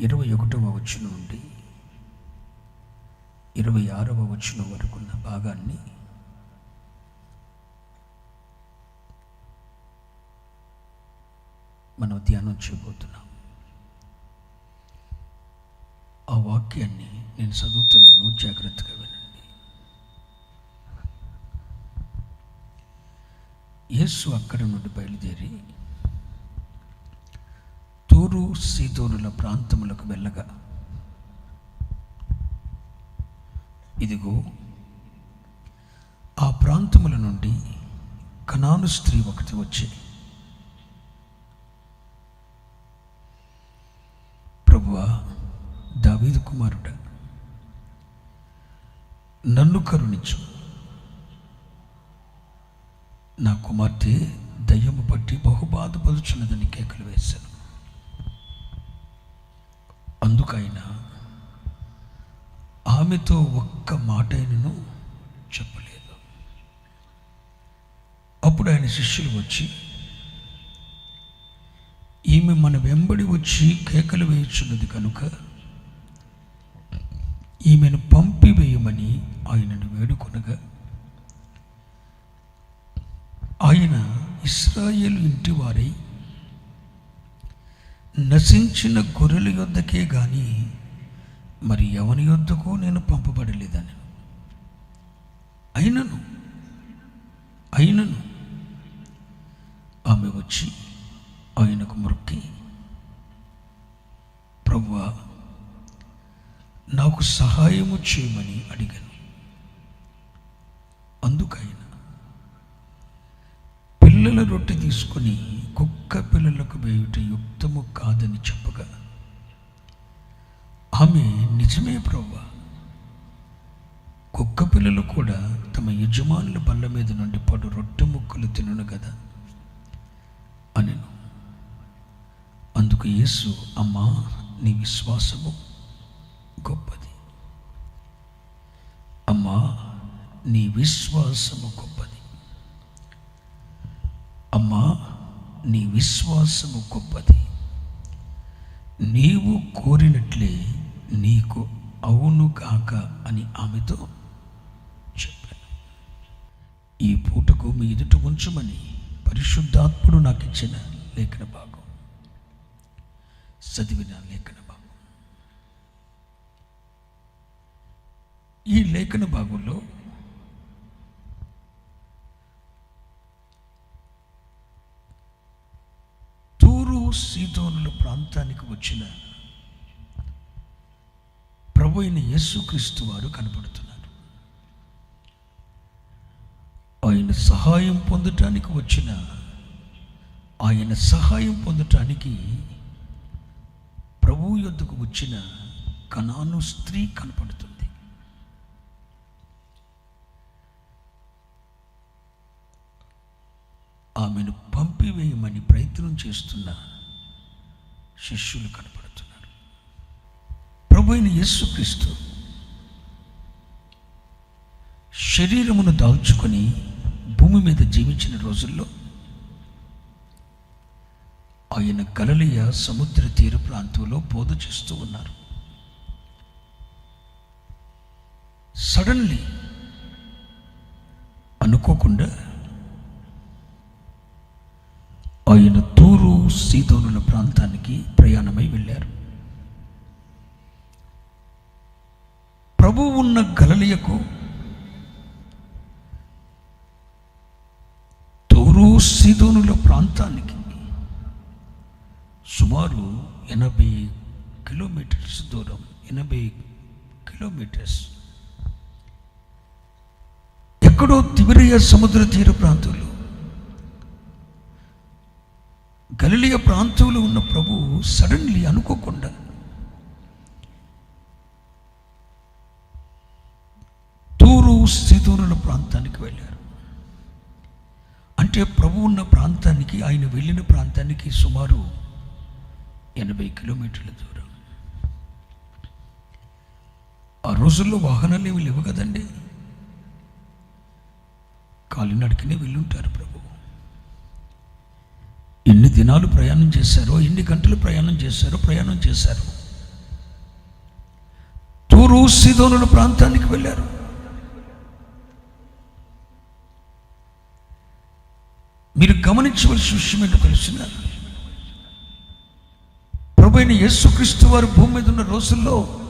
ఇరవై ఒకటవ వచ్చిన నుండి ఇరవై ఆరవ వచ్చిన వరకున్న భాగాన్ని మనం ధ్యానం చేయబోతున్నాం. ఆ వాక్యాన్ని నేను చదువుతున్నాను జాగ్రత్తగా వినండి. యేసు అక్కడ నుండి బయలుదేరి తూరు సీతోనుల ప్రాంతములకు వెళ్ళగా ఇదిగో ఆ ప్రాంతముల నుండి కనాను స్త్రీ ఒకటి వచ్చి ప్రభువా దావీదు కుమారుడ నన్ను కరుణించు. నా కుమార్తె దయ్యము పట్టి బహుబాధపరుచున్నదని కేకలు వేశాను. అందుకైనా ఆమెతో ఒక్క మాటైనను చెప్పలేదు. అప్పుడు ఆయన శిష్యులు వచ్చి ఈమె మన వెంబడి వచ్చి కేకలు వేయుచున్నది కనుక ఈమెను పంపివేయమని ఆయనను వేడుకొనగా ఆయన ఇస్రాయేల్ ఇంటి వారై నశించిన గొర్రెల యొద్దకే కానీ మరి ఎవని యొద్దకు నేను పంపబడలేదని? అయినను అయినను. ఆమె వచ్చి ఆయనకు మొక్కి ప్రవ్వా నాకు సహాయము చేయమని అడిగాను. నిజమే ప్రభా కుక్క పిల్లలు కూడా తమ యజమానుల బల్ల మీద నుండి పడు రొట్టె ముక్కలు తినను కదా అనెను. అందుకు యేసు అమ్మా నీ విశ్వాసము గొప్పది. అమ్మా నీ విశ్వాసము గొప్పది. అమ్మా నీ విశ్వాసము గొప్పది. నీవు కోరినట్లే నీకు అవును కాక అని ఆమెతో చెప్పాను. ఈ పూటకు మీ ఎదుట ఉంచమని పరిశుద్ధాత్ముడు నాకు ఇచ్చిన లేఖన భాగం. చదివిన లేఖన భాగం. ఈ లేఖన భాగంలో తూరు సీతోనుల ప్రాంతానికి వచ్చిన ప్రభు అయిన యేసుక్రీస్తు వారు కనబడుతున్నారు. ఆయన సహాయం పొందటానికి వచ్చిన ఆయన సహాయం పొందటానికి ప్రభు యొద్దకు వచ్చిన కణాను స్త్రీ కనపడుతుంది. ఆమెను పంపివేయమని ప్రయత్నం చేస్తున్న శిష్యులు కనపడుతుంది ప్రభు అయిన యేసుక్రీస్తు శరీరమును దాల్చుకొని భూమి మీద జీవించిన రోజుల్లో ఆయన గలలియ సముద్ర తీర ప్రాంతంలో బోధ చేస్తూ ఉన్నారు. సడన్లీ అనుకోకుండా ఆయన తూరు సీతోనుల ప్రాంతానికి ప్రయాణమై వెళ్ళారు. ప్రభు ఉన్న గలలియకు తూరు సిదోనుల ప్రాంతానికి సుమారు ఎనభై కిలోమీటర్స్ దూరం ఎనభై కిలోమీటర్స్. ఎక్కడో తిబిరియ సముద్ర తీర ప్రాంతంలో. గలిలియ ప్రాంతంలో ఉన్న ప్రభు సడన్లీ అనుకోకుండా తూరు సీతోనుల ప్రాంతానికి వెళ్ళారు. అంటే ప్రభు ఉన్న ప్రాంతానికి ఆయన వెళ్ళిన ప్రాంతానికి సుమారు ఎనభై కిలోమీటర్ల దూరం. ఆ రోజుల్లో వాహనాలు ఏమి లేవు కదండి. కాలినడికినే వెళ్ళుంటారు ప్రభు. ఎన్ని దినాలు ప్రయాణం చేశారో ఎన్ని గంటలు ప్రయాణం చేశారో ప్రయాణం చేశారు. తూరు సీదోనుల ప్రాంతానికి వెళ్ళారు. మీరు గమనించవలసిన విషయం ఏంటో తెలిసిన? ప్రభు అయిన యేసుక్రీస్తు వారు భూమి మీద ఉన్న రోజుల్లో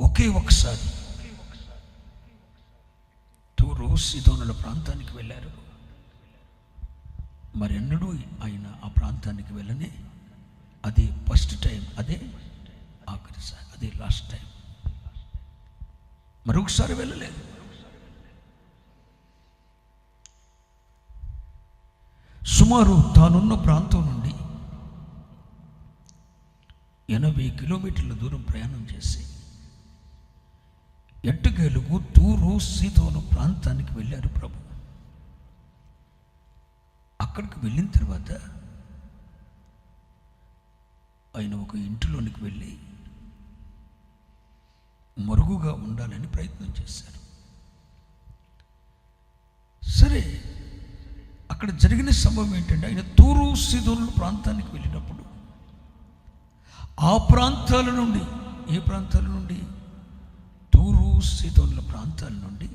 ఒకే ఒకసారి తూరు సిదోనుల ప్రాంతానికి వెళ్ళారు. మరెన్నడూ ఆయన ఆ ప్రాంతానికి వెళ్ళనే అదే ఫస్ట్ టైం అదే ఆఖరిసారి అదే లాస్ట్ టైం. మరొకసారి వెళ్ళలేదు. సుమారు తానున్న ప్రాంతం నుండి ఎనభై కిలోమీటర్ల దూరం ప్రయాణం చేసి ఎట్టుకేలుగు తూరు సీతోను ప్రాంతానికి వెళ్ళారు ప్రభు. అక్కడికి వెళ్ళిన తర్వాత ఆయన ఒక ఇంటిలోనికి వెళ్ళి మరుగుగా ఉండాలని ప్రయత్నం చేశారు. సరే అక్కడ జరిగిన సంభవం ఏంటంటే ఆయన తూరు సిదోను ప్రాంతానికి వెళ్ళినప్పుడు ఆ ప్రాంతాల నుండి ఏ ప్రాంతాల నుండి? తూరు సిదోన్ల ప్రాంతాల నుండి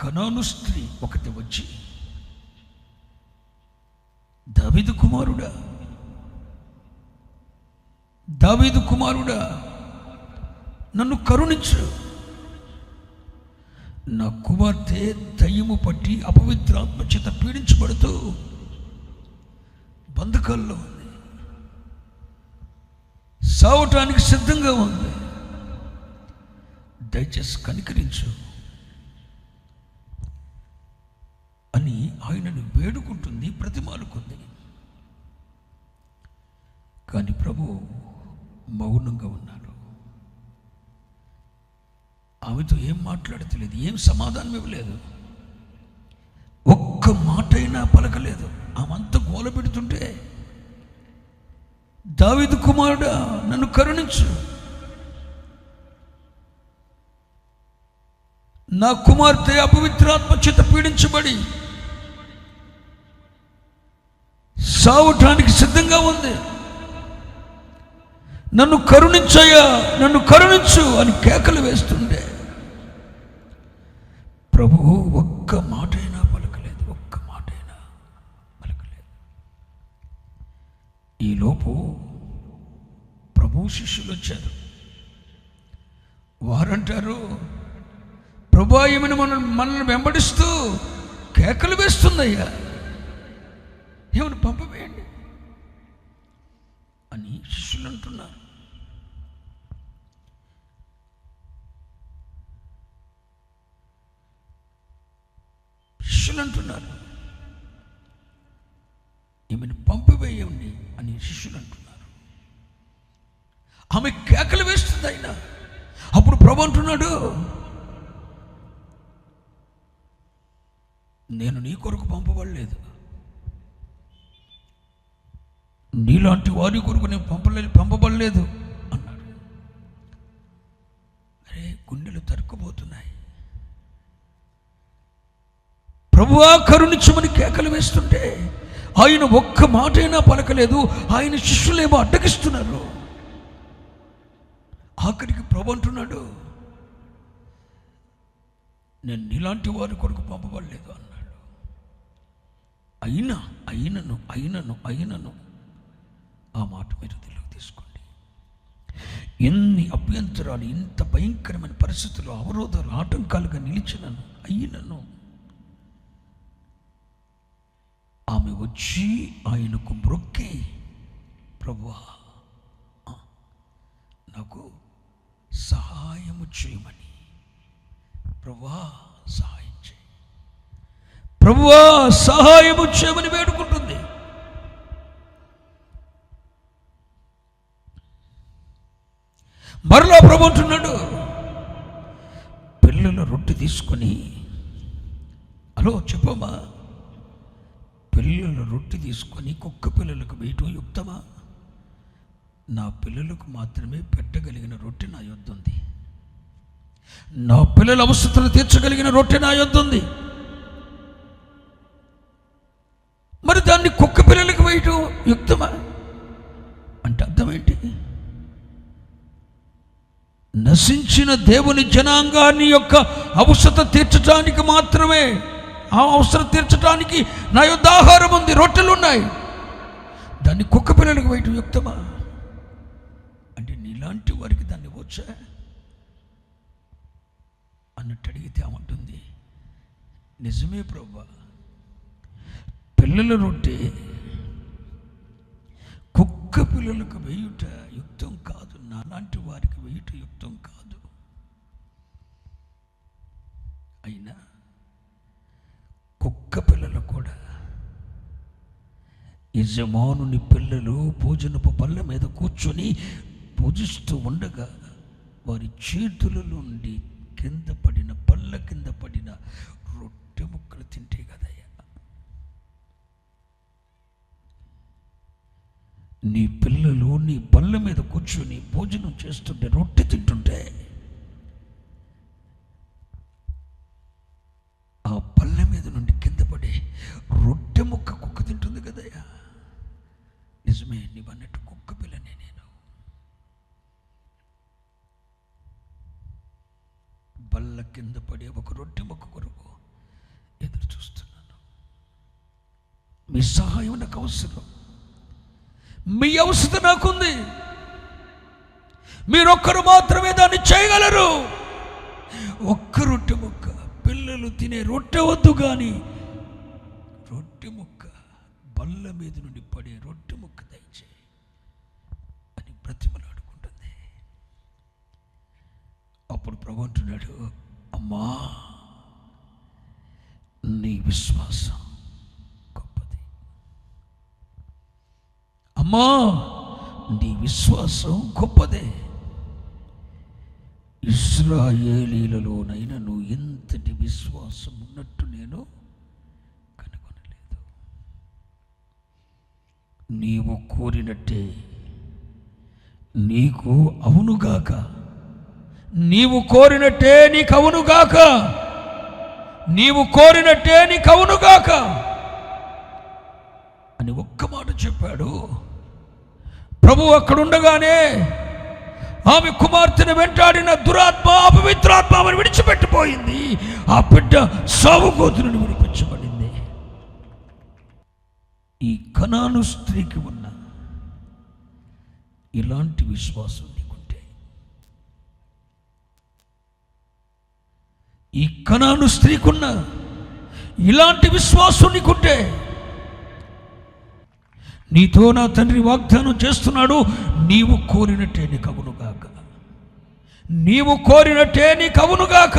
కనాను స్త్రీ ఒకటి వచ్చి దావీదు కుమారుడా దావీదు కుమారుడా నన్ను కరుణించు. నా కుమార్తె దయ్యము పట్టి అపవిత్రాత్మ చేత పీడించబడుతూ బంధకాల్లో ఉంది. సావటానికి సిద్ధంగా ఉంది. దయచేసి కనికరించు అని ఆయనను వేడుకుంటుంది ప్రతిమాలుకుంది. కానీ ప్రభు మౌనంగా ఉన్నారు. ఆమెతో ఏం మాట్లాడతలేదు ఏం సమాధానం ఇవ్వలేదు. ఒక్క మాటైనా పలకలేదు. ఆమంతా గోల పెడుతుంటే దావిదు కుమారుడా నన్ను కరుణించు. నా కుమార్తె అపవిత్రాత్మ చేత పీడించబడి సావటానికి సిద్ధంగా ఉంది. నన్ను కరుణించయ్యా నన్ను కరుణించు అని కేకలు వేస్తుండే ప్రభు ఒక్క మాటైనా పలకలేదు ఒక్క మాటైనా పలకలేదు. ఈలోపు ప్రభు శిష్యులు వచ్చారు వారంటారు ప్రభు ఈమెను మనం మనల్ని వెంబడిస్తూ కేకలు వేస్తుందయ్యా. ఏమైనా పంపవేయండి అని శిష్యులు అంటున్నారు శిష్యులు అంటున్నారు ఈమెను పంపివేయండి అని శిష్యులు అంటున్నారు ఆమె కేకలు వేస్తుంది ఆయన అప్పుడు ప్రభు అంటున్నాడు నేను నీ కొరకు పంపబడలేదు. నీలాంటి వారి కొరకు నేను పంపలేదు పంపబడలేదు. ప్రభువా కరుణించమని కేకలు వేస్తుంటే ఆయన ఒక్క మాటైనా పలకలేదు. ఆయన శిష్యులేమో అడ్డగిస్తున్నారు. ఆఖరికి ప్రభు అంటున్నాడు నేను నీలాంటి వారి కొరకు పంపబడలేదు అన్నాడు. అయినా అయినను అయినను అయినను ఆ మాట మీరు తెలుగు తీసుకోండి. ఎన్ని అభ్యంతరాలు ఇంత భయంకరమైన పరిస్థితులు అవరోధాలు ఆటంకాలుగా నిలిచినను అయినను ఆమె వచ్చి ఆయనకు మొక్కి ప్రభువా నాకు సహాయము చేయమని. ప్రభువా సహాయం చేయి. ప్రభువా సహాయము చేయమని వేడుకుంటుంది. మరలా ప్రభు అంటున్నాడు పిల్లల రొట్టె తీసుకొని హలో చెప్పమ్మా పిల్లల రొట్టె తీసుకొని కుక్క పిల్లలకు వేయటం యుక్తమా? నా పిల్లలకు మాత్రమే పెట్టగలిగిన రొట్టె నా యొద్ద ఉంది. నా పిల్లల అవసరతలు తీర్చగలిగిన రొట్టె నా యొద్ద ఉంది. మరి దాన్ని కుక్క పిల్లలకు వేయటం యుక్తమా? అంటే అర్థం ఏంటి? నశించిన దేవుని జనాంగాన్ని యొక్క అవసరత తీర్చడానికి మాత్రమే ఆ అవసరం తీర్చడానికి నా యొద్ ఆహారం ఉంది రొట్టెలు ఉన్నాయి దాన్ని కుక్క పిల్లలకు వేయటం యుక్తమా? అంటే నీలాంటి వారికి దాన్ని వచ్చా అన్నట్టు అడిగితే ఉంటుంది నిజమే ప్రభా పిల్లల రొట్టె కుక్క పిల్లలకు వేయుట యుక్తం కాదు నాలాంటి వారికి వేయుట యుక్తం కాదు. అయినా కుక్క పిల్లలు కూడా యజమానుని పిల్లలు భోజనపు పళ్ళ మీద కూర్చొని పూజిస్తూ ఉండగా వారి చేతుల నుండి కింద పడిన పళ్ళ కింద పడిన రొట్టె ముక్కలు తింటే కదయ్యా. నీ పిల్లలు నీ పళ్ళ మీద కూర్చొని భోజనం చేస్తుంటే రొట్టె తింటుండే అవసరం మీ అవసరం నాకుంది. మీరొక్కరు మాత్రమే దాన్ని చేయగలరు. ఒక్క రొట్టె ముక్క. పిల్లలు తినే రొట్టె వద్దు కానీ రొట్టె ముక్క బల్ల మీద నుండి పడే రొట్టె ముక్క దయచేయి అని బ్రతిమలాడుకుంటుంది. అప్పుడు ప్రభు అంటున్నాడు అమ్మా నీ విశ్వాసం అమ్మా నీ విశ్వాసం గొప్పదే. ఇస్రాయేలీలలోనైనా నువ్వు ఎంతటి విశ్వాసం ఉన్నట్టు నేను కనుగొనలేదు. నీవు కోరినట్టే నీకు అవునుగాక నీవు కోరినట్టే నీకు అవునుగాక నీవు కోరినట్టే నీకు అవునుగాక అని ఒక్క మాట చెప్పాడు. ప్రభు అక్కడుండగానే ఆమె కుమార్తెను వెంటాడిన దురాత్మ అపవిత్రాత్మ ఆమెను విడిచిపెట్టిపోయింది. ఆ బిడ్డ సావు గోతులను విడిపించబడింది. ఈ కణాను స్త్రీకి ఉన్న ఇలాంటి విశ్వాసం నీకుంటే ఈ కణాను స్త్రీకున్న ఇలాంటి విశ్వాసం నీకుంటే నీతో నా తండ్రి వాగ్దానం చేస్తున్నాడు నీవు కోరినట్టే నీకు అవునుగాక నీవు కోరినట్టే నీకు అవునుగాక